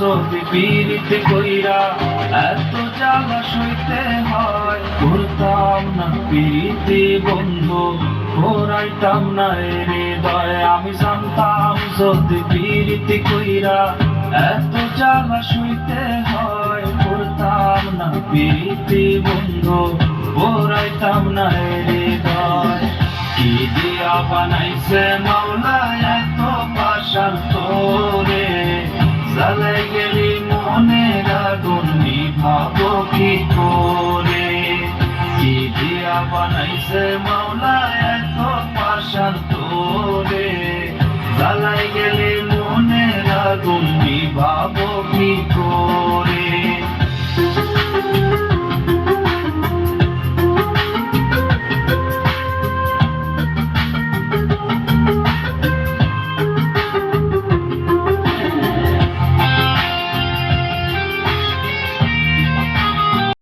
যদি পীড়িতে কইরা এত জ্বালা সইতে হয়। করতাম না পীড়িতে বন্ধু করাইতাম না রে হৃদয়। আমি জানতাম যদি পীড়িতে কইরা এত জ্বালা সইতে হয়। করতাম না পীড়িতে বন্ধু করাইতাম না রে হৃদয়। কি দিয়া বানাইছে মাওলা মনের আগুন নিভাবো কি করে? কি দিয়া বানাইছে মাওলা এত পাশান তোরে জ্বালাই গেলে মনের আগুন নিভাবো